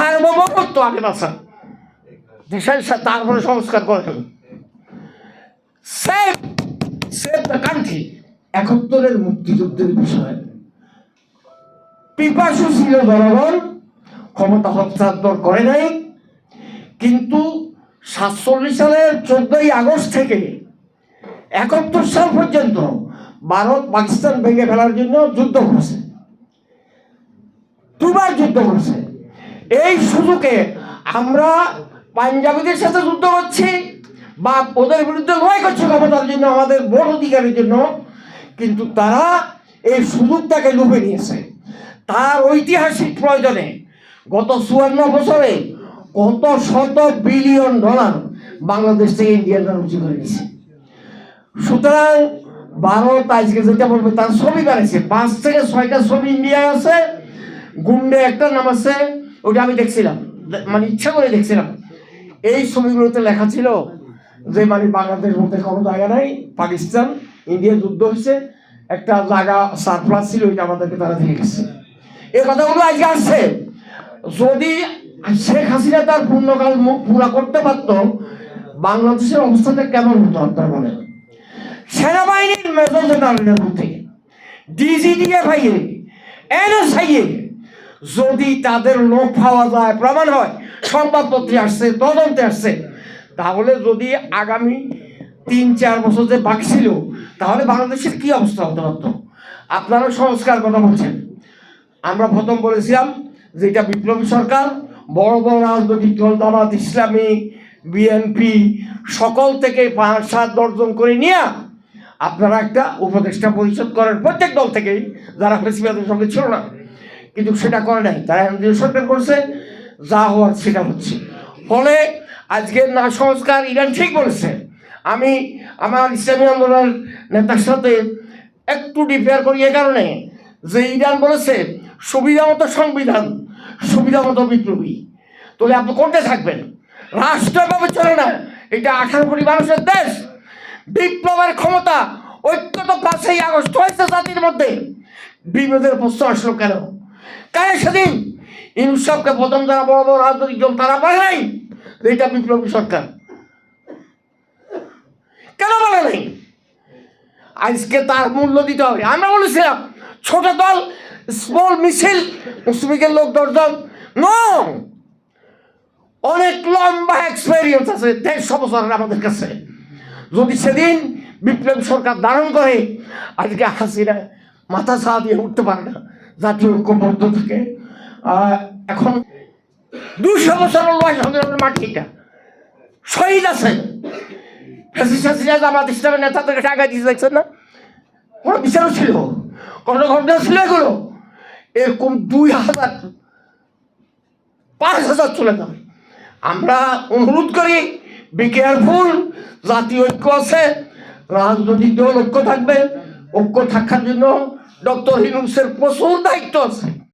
সার্বভৌমত্ব আগে বাঁচান দেশের তারপরে সংস্কার করেন একাত্তরের মুক্তিযুদ্ধের বিষয়। পিপাসু ছিল জনগণ, ক্ষমতা হস্তান্তর করে নাই। কিন্তু সাতচল্লিশ সালের চোদ্দই আগস্ট থেকে একাত্তর সাল পর্যন্ত ভারত পাকিস্তান ভেঙে ফেলার জন্য যুদ্ধ করছে। দুবার যুদ্ধ করেছে। এই সুযোগে আমরা পাঞ্জাবিদের সাথে যুদ্ধ করছি বা ওদের বিরুদ্ধে লড়াই করছি ক্ষমতার জন্য, আমাদের ভোট অধিকারের জন্য। কিন্তু তারা এই সুযোগটাকে লুপে নিয়েছে। তার ঐতিহাসিক প্রয়োজনে গত চুয়ান্ন বছরে কত শত বিলিয়ন ডলার বাংলাদেশ থেকে ইন্ডিয়ানরা রুচি করে নিয়েছে। সুতরাং ভারত আজকে যেটা বলবে, তার ছবি বানিয়েছে। পাঁচ থেকে ছয়টা ছবি ইন্ডিয়ায় আছে, গুন্ডে একটা নাম আছে ওটা আমি দেখছিলাম। মানে ইচ্ছা করে দেখছিলাম। এই ছবিগুলোতে লেখা ছিল যে মানে বাংলাদেশ মধ্যে কোনো জায়গা নাই, পাকিস্তান, ইন্ডিয়া যুদ্ধ হয়েছে, একটা জায়গা সারপ্লাস ছিল, ওইটা আমাদেরকে তারা দিয়ে গেছে। এই কথাগুলো আজকে আসছে। যদি শেখ হাসিনা তার পূর্ণকাল পুরা করতে পারতো, বাংলাদেশের অবস্থাটা কেমন হতো, আপনারা মনে সেনাবাহিনীর মেজর জেনারেলের মধ্যে ডিজিডিএফআই এনএসআই যদি তাদের লোক পাওয়া যায়, প্রমাণ হয়, সংবাদপত্রে আসছে, তদন্তে আসছে, তাহলে যদি আগামী তিন, চার বছর যে বাকি ছিল, তাহলে বাংলাদেশের কি অবস্থা হতে পারতো? আপনারা সংস্কার কথা বলছেন। আমরা প্রথম বলেছিলাম যে এটা বিপ্লবী সরকার, বড় বড় রাজনৈতিক দল, জামাত, ইসলামী, বিএনপি, সকল থেকে পাঁচ, সাত দর্জন করে নিয়ে আপনারা একটা উপদেষ্টা পরিষদ করেন। প্রত্যেক দল থেকেই, যারা ফেসিবাদের সঙ্গে ছিল না। কিন্তু সেটা করে নাই। তারা এনডিএ সরকার করছে, যা হওয়ার সেটা হচ্ছে। ফলে আজকের না সংস্কার, ইরান ঠিক বলেছে। আমি আমার ইসলামী আন্দোলন নেতার সাথে একটু ডিফেয়ার করি এ কারণে যে ইরান বলেছে, সুবিধা মতো সংবিধান, সুবিধা মতো বিপ্লবী। তাহলে আপনি কোনটা থাকবেন? রাষ্ট্রভাবে চলে না এটা আঠারো কোটি মানুষের দেশ। বিপ্লবের ক্ষমতা ঐক্য তো পাঁচই আগস্ট হয়েছে জাতির মধ্যে। বিভেদের প্রশ্ন আসলো কেন? কেন সেদিন? ইনসাফকে প্রথম যারা বড় বড় রাজনৈতিক দল, তারা বলে নাই এটা বিপ্লবী সরকার। কেন বলে নাই? আজকে তার মূল্য দিতে হবে। আমরা বলেছিলাম, ছোট দল স্মল মিছিল, মুসলিমের লোক দশজন। নো অনেক লম্বা এক্সপেরিয়েন্স আছে, দেড়শো বছরের আমাদের কাছে। যদি সেদিন বিপ্লবী সরকার ধারণ করে, আজকে হাসিরা মাথা ছা দিয়ে উঠতে পারে না। জাতীয় ঐক্যবদ্ধ থাকে। এখন দুশো বছরের লয় সংগ্রামের মাটি এটা। শহীদ আছে। জামাত ইসলামের নেতাদেরকে টাকা দিয়ে দেখছেন না? কোনো বিচারও ছিল। কোনো ঘটনা ছিল এগুলো। এরকম দুই হাজার, পাঁচ হাজার চলে যাবে। আমরা অনুরোধ করি বি কেয়ারফুল জাতীয় ঐক্য আছে, রাজনৈতিক দল ঐক্য থাকবে। ঐক্য থাকার জন্য ডক্টর হিনুসের প্রচুর দায়িত্ব আছে।